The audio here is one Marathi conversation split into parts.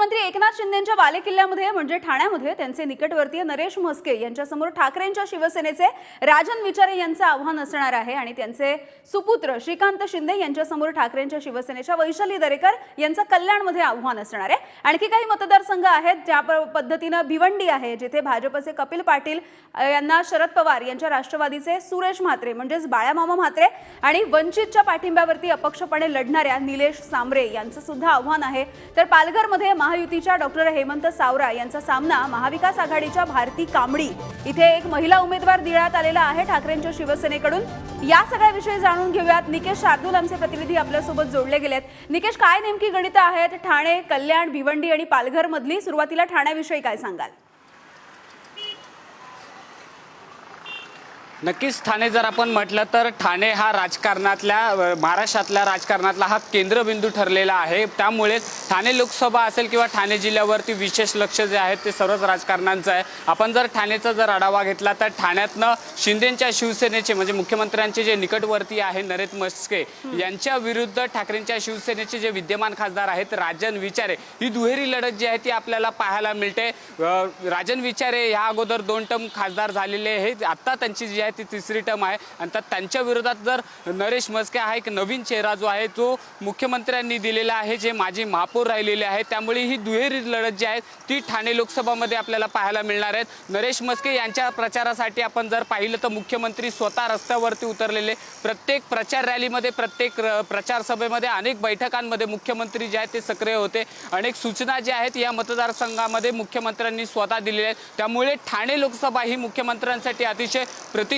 मुख्यमंत्री एकनाथ शिंदेच्या बालेकिल्ल्यामध्ये म्हणजे ठाण्यामध्ये त्यांचे निकटवर्तीय नरेश म्हस्के यांच्यासमोर ठाकरेंच्या शिवसेनेचे राजन विचारे यांचं आव्हान असणार आहे आणि त्यांचे सुपुत्र श्रीकांत शिंदे यांच्यासमोर ठाकरेंच्या शिवसेनेच्या वैशाली दरेकर यांचं कल्याणमध्ये आव्हान असणार आहे. आणखी काही मतदारसंघ आहेत ज्या प- पद्धतीनं भिवंडी आहे जिथे भाजपचे कपिल पाटील यांना शरद पवार यांच्या राष्ट्रवादीचे सुरेश म्हात्रे म्हणजेच बाळ्यामामा म्हात्रे आणि वंचितच्या पाठिंब्यावरती अपक्षपणे लढणाऱ्या निलेश सांबरे यांचं सुद्धा आव्हान आहे. तर पालघरमध्ये महायुतीच्या डॉक्टर हेमंत सावरा यांचा सामना महाविकास आघाडीच्या भारती कांबडी इथे एक महिला उमेदवार दिळ्यात आलेला आहे ठाकरेंच्या शिवसेनेकडून. या सगळ्याविषयी जाणून घेऊयात. निकेश शार्दूल आमचे प्रतिनिधी आपल्यासोबत जोडले गेलेत. निकेश काय नेमकी गणित आहेत? ठाणे कल्याण भिवंडी आणि पालघर मधली सुरुवातीला ठाण्याविषयी काय सांगाल? नक्कीच ठाणे जर आपण म्हटलं तर ठाणे हा राजकारणातल्या महाराष्ट्रातल्या राजकारणातला हा केंद्रबिंदू ठरलेला आहे. त्यामुळे ठाणे लोकसभा असेल किंवा ठाणे जिल्ह्यावरती विशेष लक्ष जे आहे ते सर्वच राजकारणांचं आहे. आपण जर ठाण्याचा जर आढावा घेतला तर ठाण्यातनं शिंदेच्या शिवसेनेचे म्हणजे मुख्यमंत्र्यांचे जे निकटवर्ती आहे नरेश म्हस्के यांच्या विरुद्ध ठाकरेंच्या शिवसेनेचे जे विद्यमान खासदार आहेत राजन विचारे ही दुहेरी लढत जी आहे ती आपल्याला पाहायला मिळते. राजन विचारे ह्या अगोदर दोन टर्म खासदार झालेले आहेत. आता त्यांची जी आहे ती तिसरी टर्म आहे. आणि तर त्यांच्या विरोधात जर नरेश म्हस्के हा एक नवीन चेहरा जो आहे तो मुख्यमंत्र्यांनी दिलेला आहे जे माजी महापौर राहिलेले आहेत त्यामुळे ही दुहेरी लढत जी आहे ती ठाणे लोकसभामध्ये आपल्याला पाहायला मिळणार आहेत. नरेश म्हस्के यांच्या प्रचारासाठी आपण जर पाहिलं तर मुख्यमंत्री स्वतः रस्त्यावरती उतरलेले. प्रत्येक प्रचार रॅलीमध्ये प्रत्येक प्रचार सभेमध्ये अनेक बैठकांमध्ये मुख्यमंत्री जे आहेत ते सक्रिय होते. अनेक सूचना ज्या आहेत या मतदारसंघामध्ये मुख्यमंत्र्यांनी स्वतः दिलेल्या आहेत. त्यामुळे ठाणे लोकसभा ही मुख्यमंत्र्यांसाठी अतिशय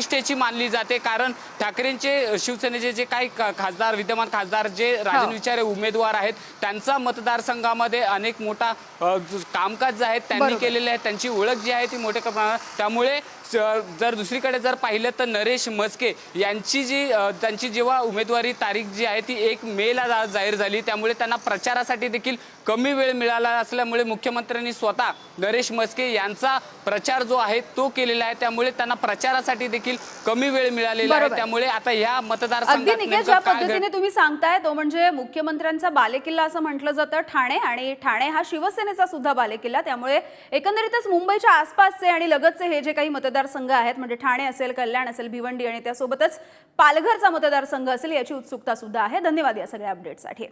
प्रतिष्ठेची मानली जाते. कारण ठाकरेंचे शिवसेनेचे जे काही खासदार विद्यमान खासदार जे राजन. विचारे उमेदवार आहेत त्यांचा मतदारसंघामध्ये अनेक मोठा कामकाज जे आहेत त्यांनी. केलेले आहे त्यांची ओळख जी आहे ती मोठ्या प्रमाणात. त्यामुळे जर दुसरीकडे जर पाहिलं तर नरेश म्हस्के यांची जी त्यांची जेव्हा उमेदवारी तारीख जी आहे ती एक मेला जाहीर झाली. त्यामुळे त्यांना प्रचारासाठी देखील कमी वेळ मिळाला असल्यामुळे मुख्यमंत्र्यांनी स्वतः नरेश म्हस्के यांचा प्रचार जो आहे तो केलेला आहे. त्यामुळे त्यांना प्रचारासाठी देखील कमी वेळ मिळालेला आहे. त्यामुळे आता ह्या अगदी निकेश ज्या पद्धतीने तुम्ही सांगताय तो म्हणजे मुख्यमंत्र्यांचा बालेकिल्ला असं म्हटलं जातं ठाणे. आणि ठाणे हा शिवसेनेचा सुद्धा बालेकिल्ला. त्यामुळे एकंदरीतच मुंबईच्या आसपासचे आणि लगतचे हे जे काही मतदारसंघ आहेत म्हणजे ठाणे असेल कल्याण असेल भिवंडी आणि त्यासोबतच पालघरचा मतदारसंघ असेल याची उत्सुकता सुद्धा आहे. धन्यवाद या सगळ्या अपडेटसाठी